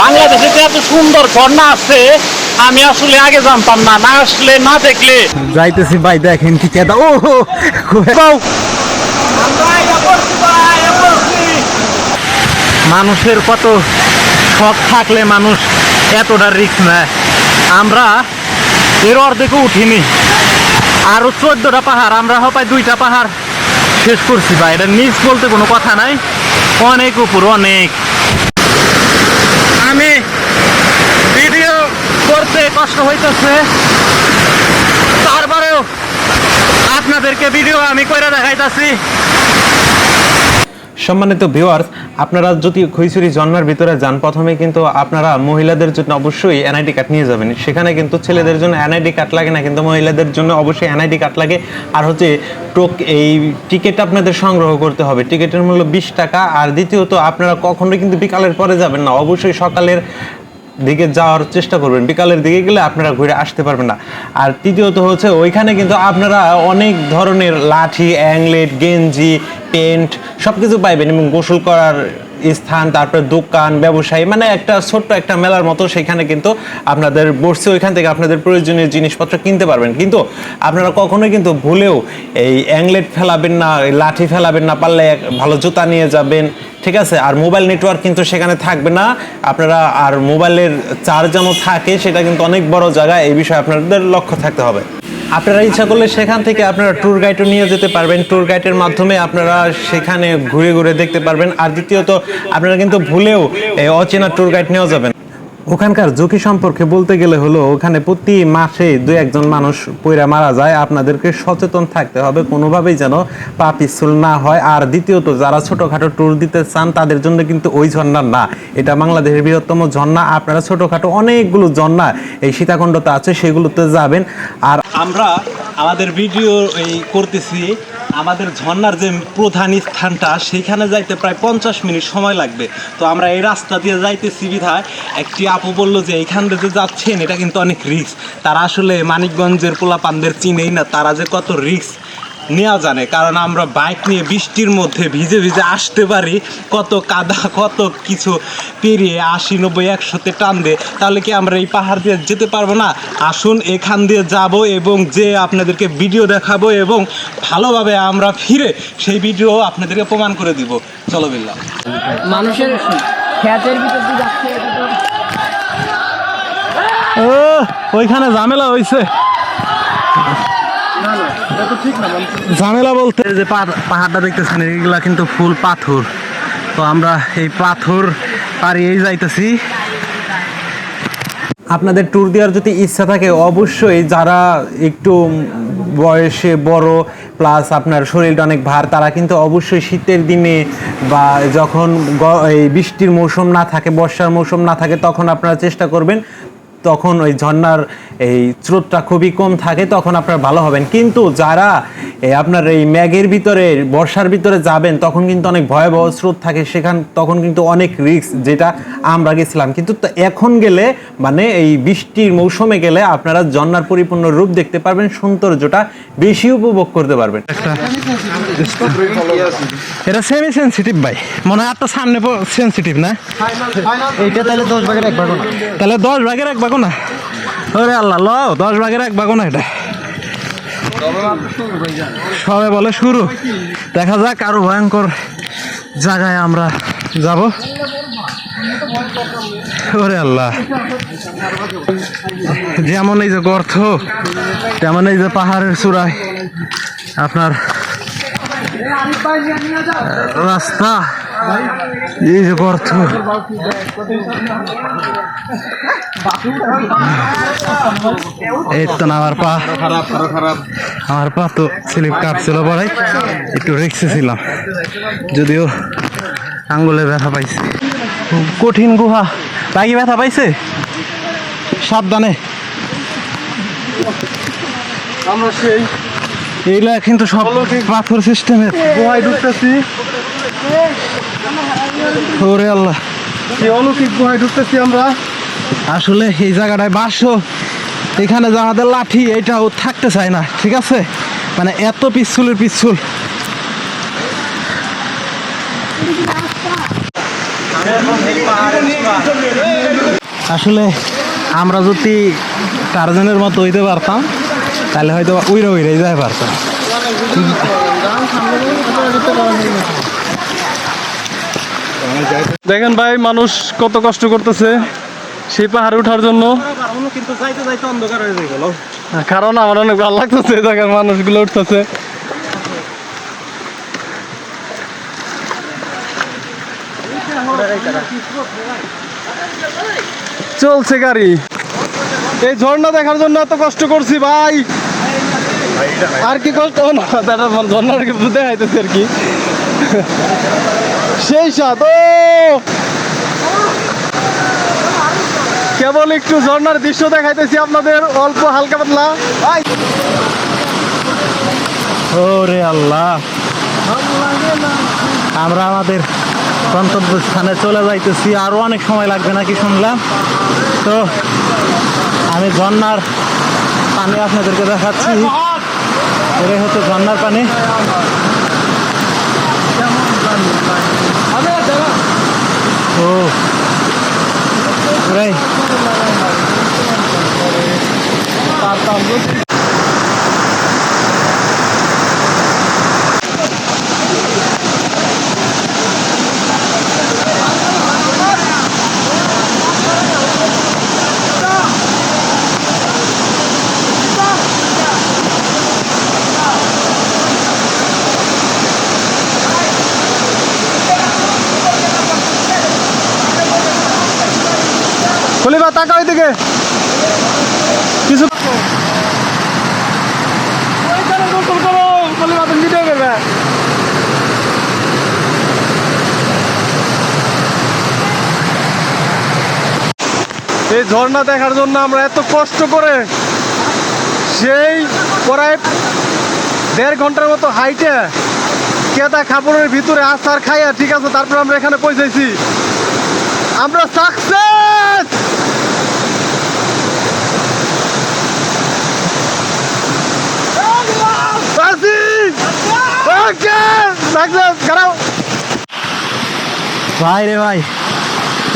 বাংলাদেশে যে এত সুন্দর ঝর্ণা আছে আমি আসলে আগে জানতাম না না আসলে না দেখলে। যাইতেছি ভাই দেখেন কি কেদা ও মানুষের কত শখ থাকলে মানুষ এতটা রিক্স নেয়। আমরা এর অর্ধেকও উঠিনি। আরও চোদ্দটা পাহাড় আমরা হপায় দুইটা পাহাড় শেষ করছি ভাই। এটা নিচ বলতে কোনো কথা নাই। অনেক উপর অনেক। আমি ভিডিও করতে কষ্ট হইতেছে। তারপরেও আপনাদেরকে ভিডিও আমি কইরা দেখাইতাছি। সম্মানিত ভিউয়ার্স আপনারা যদি খৈসুরি জন্মের ভিতরে যান, প্রথমে কিন্তু আপনারা মহিলাদের জন্য অবশ্যই এনআইডি কার্ড নিয়ে যাবেন। সেখানে কিন্তু ছেলেদের জন্য এনআইডি কার্ড লাগে না, কিন্তু মহিলাদের জন্য অবশ্যই এনআইডি কার্ড লাগে। আর হচ্ছে টোক, এই টিকিট আপনাদের সংগ্রহ করতে হবে। টিকিটের মূল্য বিশ টাকা। আর দ্বিতীয়ত, আপনারা কখনোই কিন্তু বিকালের পরে যাবেন না। অবশ্যই সকালের দিকে যাওয়ার চেষ্টা করবেন। বিকালের দিকে গেলে আপনারা ঘুরে আসতে পারবেন না। আর তৃতীয়ত হচ্ছে ওইখানে কিন্তু আপনারা অনেক ধরনের লাঠি, অ্যাংলেট, গেঞ্জি পেন্ট সব কিছু পাইবেন এবং গোসল করার স্থান, তারপরে দোকান, ব্যবসায়ী মানে একটা ছোট্ট একটা মেলার মতো সেখানে কিন্তু আপনাদের বসছে ওইখান থেকে আপনাদের প্রয়োজনীয় জিনিসপত্র কিনতে পারবেন। কিন্তু আপনারা কখনোই কিন্তু ভুলেও এই অ্যাংলেট ফেলাবেন না লাঠি ফেলাবেন না, পারলে ভালো জুতা নিয়ে যাবেন, ঠিক আছে? আর মোবাইল নেটওয়ার্ক কিন্তু সেখানে থাকবে না। আপনারা আর মোবাইলের চার্জ যেন থাকে, সেটা কিন্তু অনেক বড় জায়গা, এই বিষয়ে আপনাদের লক্ষ্য থাকতে হবে। আপনারা ইচ্ছা করলে সেখান থেকে আপনারা ট্যুর গাইডও নিয়ে যেতে পারবেন। ট্যুর গাইডের মাধ্যমে আপনারা সেখানে ঘুরে ঘুরে দেখতে পারবেন। আর দ্বিতীয়ত, আপনারা কিন্তু ভুলেও অচেনা ট্যুর গাইড নেওয়া যাবেন ওখানকার ঝুঁকি সম্পর্কে বলতে গেলে হলো, ওখানে প্রতি মাসে দুই একজন মানুষ পইরা মারা যায়। আপনাদেরকে সচেতন থাকতে হবে, কোনোভাবেই যেন পা পিছল না হয়। আর দ্বিতীয়ত, যারা ছোটোখাটো ট্যুর দিতে চান, তাদের জন্য কিন্তু ওই ঝর্ণা না। এটা বাংলাদেশের বৃহত্তম ঝর্ণা। আপনারা ছোটোখাটো অনেকগুলো ঝর্ণা এই সীতাকুণ্ডতে আছে, সেগুলোতে যাবেন। আর আমরা আমাদের ভিডিও এই করতেছি, আমাদের ঝর্ণার যে প্রধান স্থানটা, সেখানে যাইতে প্রায় পঞ্চাশ মিনিট সময় লাগবে। তো আমরা এই রাস্তা দিয়ে যাইতেছি বিধায়, একটি আপু বলল যে এইখান দিয়ে যে যাচ্ছেন, এটা কিন্তু অনেক রিস্ক তারা আসলে মানিকগঞ্জের পোলাপানদের চিনেই না, তারা যে কত রিক্স নেওয়া জানে। কারণ আমরা বাইক নিয়ে বৃষ্টির মধ্যে ভিজে ভিজে আসতে পারি, কত কাদা, কত কিছু পেরিয়ে আশি, নব্বই, একশোতে টান দে তাহলে কি আমরা এই পাহাড় দিয়ে যেতে পারব না? আসুন, এখান দিয়ে যাব এবং যে আপনাদেরকে ভিডিও দেখাবো এবং ভালোভাবে আমরা ফিরে সেই ভিডিও আপনাদেরকে প্রমাণ করে দিব। চলো বিল্লা মানুষের খ্যাতের ভিতর দিয়ে যাচ্ছে। ও, ওইখানে ঝামেলা হয়েছে ঝামেলা বলতে যে পাহাড়টা দেখতেছেন এইগুলা কিন্তু ফুল পাথর। তো আমরা এই পাথর পাড়িয়েই যাইতেছি। আপনাদের ট্যুর দেওয়ার যদি ইচ্ছা থাকে, অবশ্যই যারা একটু বয়সে বড় প্লাস আপনার শরীরটা অনেক ভার, তারা কিন্তু অবশ্যই শীতের দিনে বা যখন এই বৃষ্টির মৌসুম না থাকে, বর্ষার মৌসুম না থাকে, তখন আপনারা চেষ্টা করবেন তখন ওই ঝর্ণার এই স্রোতটা খুবই কম থাকে তখন আপনারা ভালো হবেন। কিন্তু যারা আপনার এই ম্যাগের ভিতরে বর্ষার ভিতরে যাবেন তখন কিন্তু অনেক ভয়াবহ স্রোত থাকে সেখান তখন কিন্তু অনেক রিস্ক যেটা আমরা গেছিলাম। কিন্তু এখন গেলে মানে এই বৃষ্টির মৌসুমে গেলে আপনারা ঝর্ণার পরিপূর্ণ রূপ দেখতে পারবেন সৌন্দর্যটা বেশি উপভোগ করতে পারবেন। একটা এটা সেমি সেন্সিটিভ ভাই মনে হয় আপনার সামনে সেন্সিটিভ না? এইটা তাহলে দশ ভাগের এক ভাগ তাহলে দশ ভাগের এক ভাগও না ওরে আল্লাহ ল দশ ভাগের এক ভাগও না এটা। সবে বলে শুরু। দেখা যাক আরও ভয়ঙ্কর জায়গায় আমরা যাব। ওরে আল্লাহ। যেমন এই যে গর্ত, তেমন এই যে পাহাড়ের চূড়ায় আপনার রাস্তা। এই যে গর্ত এই তো না, আমার পা খারাপ আমার পা তো স্লিপ কাটছিল পরে, একটু রিক্সে ছিলাম। যদিও আঙ্গুলে ব্যথা পাইছে। খুব কঠিন গুহা। বাকি ব্যথা পাইছে? সাবধানে। আমরা সেই এইগুলা কিন্তু সব পাথর সিস্টেমের গুহায় ঢুকতেছি। ওরে আল্লাহ। এই অলৌকিক গুহায় ঢুকতেছি আমরা? আসলে এই জায়গাটায় বাসো এখানে যে আমাদের লাঠি এটাও থাকতে চায় না ঠিক আছে? মানে এত পিচ্ছুলের পিচ্ছুল। আসলে আমরা যদি টার্জনের মতো হইতে পারতাম তাহলে হয়তো উইরা উইরাই যাই পারতাম। দেখেন ভাই, মানুষ কত কষ্ট করতেছে সেই পাহাড়ে ওঠার জন্য। কারণ আমার অনেক ভালো লাগতেছে এই জায়গার মানুষগুলো উঠতেছে। চলছে গাড়ি। এই ঝর্ণা দেখার জন্য এত কষ্ট করছি ভাই। আর কি কষ্ট? ঝর্ণার কিছু দেখাইতেছে আর কি। সেই ও কেবল একটু ঝর্ণার দৃশ্য দেখাইতেছি আপনাদের, অল্প হালকা পাতলা। ওরে আল্লাহ। আমরা আমাদের গন্তব্য স্থানে চলে যাইতেছি। আরও অনেক সময় লাগবে নাকি শুনলাম? তো আমি ঝর্নার পানি আপনাদেরকে দেখাচ্ছি। এটাই হচ্ছে ঝর্ণার পানি। ও পুরাই তাকা ওইদিকে কিছু এই ঝর্ণা দেখার জন্য আমরা এত কষ্ট করে সেই প্রায় দেড় ঘণ্টার মতো হাইটে কেদা খাপড়ের ভিতরে আসার খাইয়া ঠিক আছে, তারপর আমরা এখানে পৌঁছেছি আমরা সাকসেস সাকসেস খারাপ ভাই রে ভাই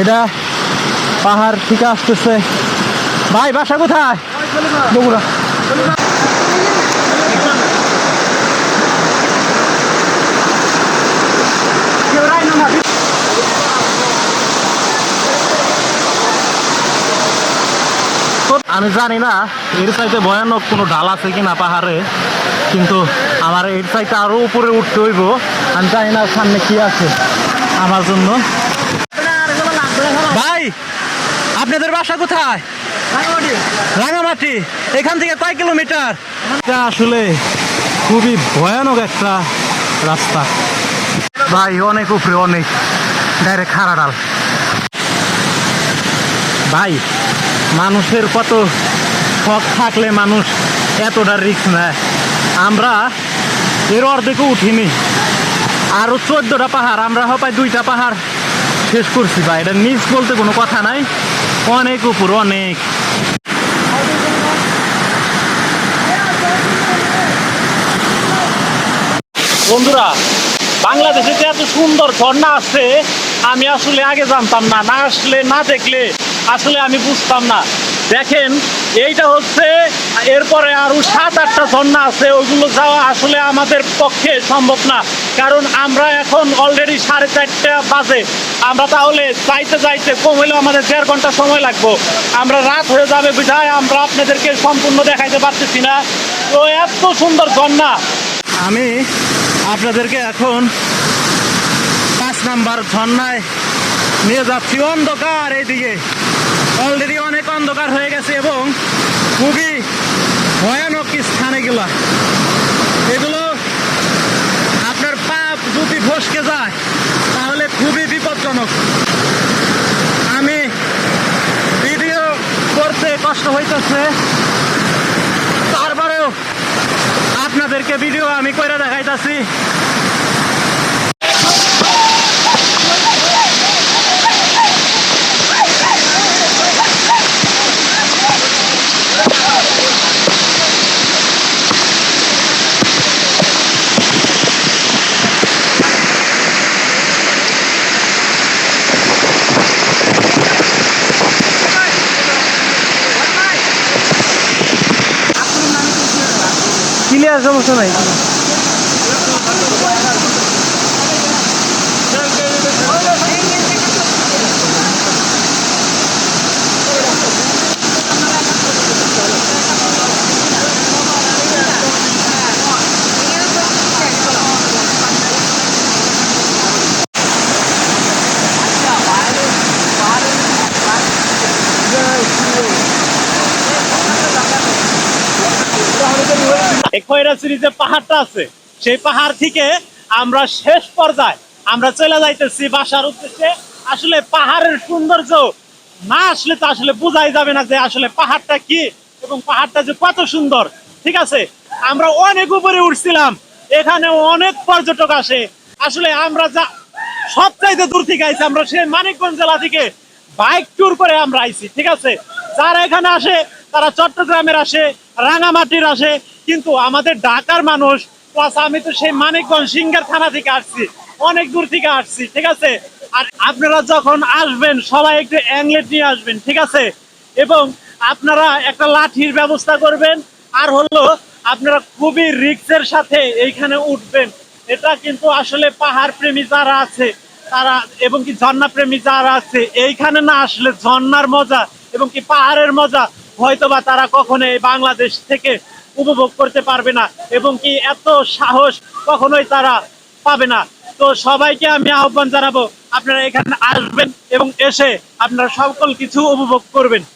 এটা পাহাড় থেকে আসতেছে। ভাই বাসা কোথায়? আমি জানি না এর চাইতে ভয়ানক কোনো ঢাল আছে কিনা পাহাড়ে কিন্তু আমার এর চাইতে আরও উপরে উঠতে হইব। আমি জানি না সামনে কি আছে আমার জন্য। ভাই আপনাদের বাসা কোথায়? রাঙামাটি। এখান থেকে কয় কিলোমিটার? এটা আসলে খুবই ভয়ানক একটা রাস্তা। ভাই অনেক উপরে অনেক ডাইরেক্ট খারা ডাল ভাই মানুষের কত শখ থাকলে মানুষ এতটা রিক্স নেয়? আমরা এর অর্ধেকও উঠিনি। আরও চোদ্দোটা পাহাড়, আমরা হপায় দুইটা পাহাড় শেষ করছি ভাই। এটা নিচ বলতে কোনো কথা নাই। অনেক উপর, অনেক। বন্ধুরা, বাংলাদেশে যে এত সুন্দর ঝর্ণা আছে আমি আসলে আগে জানতাম না। না আসলে না দেখলে আসলে আমি বুঝতাম না। দেখেন, এইটা হচ্ছে, এরপরে আরও সাত, আটটা ঝর্ণা আছে, ওইগুলো যাওয়া আসলে আমাদের পক্ষে সম্ভব না। কারণ আমরা এখন অলরেডি সাড়ে চারটা বাজে। আমরা তাহলে যাইতে যাইতে কম আমাদের দেড় ঘণ্টা সময় লাগবো। আমরা রাত হয়ে যাবে বিধায় আমরা আপনাদেরকে সম্পূর্ণ দেখাইতে পারতেছি না। তো এত সুন্দর ঝর্ণা। আমি আপনাদেরকে এখন পাঁচ নাম্বার ঝর্ণায় নিয়ে যাচ্ছি। অন্ধকার এইদিকে। অলরেডি অনেক অন্ধকার হয়ে গেছে এবং খুবই ভয়ানক স্থানে গেলা। এগুলো আপনার পা যদি ফসকে যায়, তাহলে খুবই বিপজ্জনক। আমি ভিডিও করতে কষ্ট হইতেছে। তারপরেও আপনাদেরকে ভিডিও আমি কইরা দেখাইতাছি। সমস্যা নাই। খৈরাসিরি যে পাহাড়টা আছে। সেই পাহাড় থেকে আমরা শেষ পর্যায়ে আমরা চলে যাইতেছি বাসার উদ্দেশ্যে। আসলে পাহাড়ের সৌন্দর্য না আসলে তো আসলে বোঝাই যাবে না যে আসলে পাহাড়টা কি এবং পাহাড়টা যে কত সুন্দর। ঠিক আছে? আমরা অনেক উপরে উঠছিলাম এখানে অনেক পর্যটক আসে। আসলে আমরা যা সব চাইতে দূর থেকে আইছি, আমরা সেই মানিকগঞ্জ জেলা থেকে বাইক ট্যুর করে আমরা আইছি, ঠিক আছে? যারা এখানে আসে, তারা চট্টগ্রামের আসে রাঙামাটির আসে, কিন্তু আমাদের ঢাকার মানুষ আমি তো সেই মানিকগঞ্জ সিঙ্গার থানা থেকে আসছি, অনেক দূর থেকে আসছি, ঠিক আছে? আর আপনারা যখন আসবেন, সবাই একটু অ্যাংলেট নিয়ে আসবেন, ঠিক আছে? এবং আপনারা একটা লাঠির ব্যবস্থা করবেন, আর হলো আপনারা খুবই রিক্সের সাথে এইখানে উঠবেন। এটা কিন্তু আসলে পাহাড় প্রেমী যারা আছে, তারা এবং কি ঝর্ণা প্রেমী যারা আছে, এইখানে না আসলে ঝর্ণার মজা এবং কি পাহাড়ের মজা হয়তোবা তারা কখনো এই বাংলাদেশ থেকে উপভোগ করতে পারবে না এবং কি এত সাহস কখনোই তারা পাবে না। তো সবাইকে আমি আহ্বান জানাব, আপনারা এখানে আসবেন এবং এসে আপনারা সকল কিছু উপভোগ করবেন।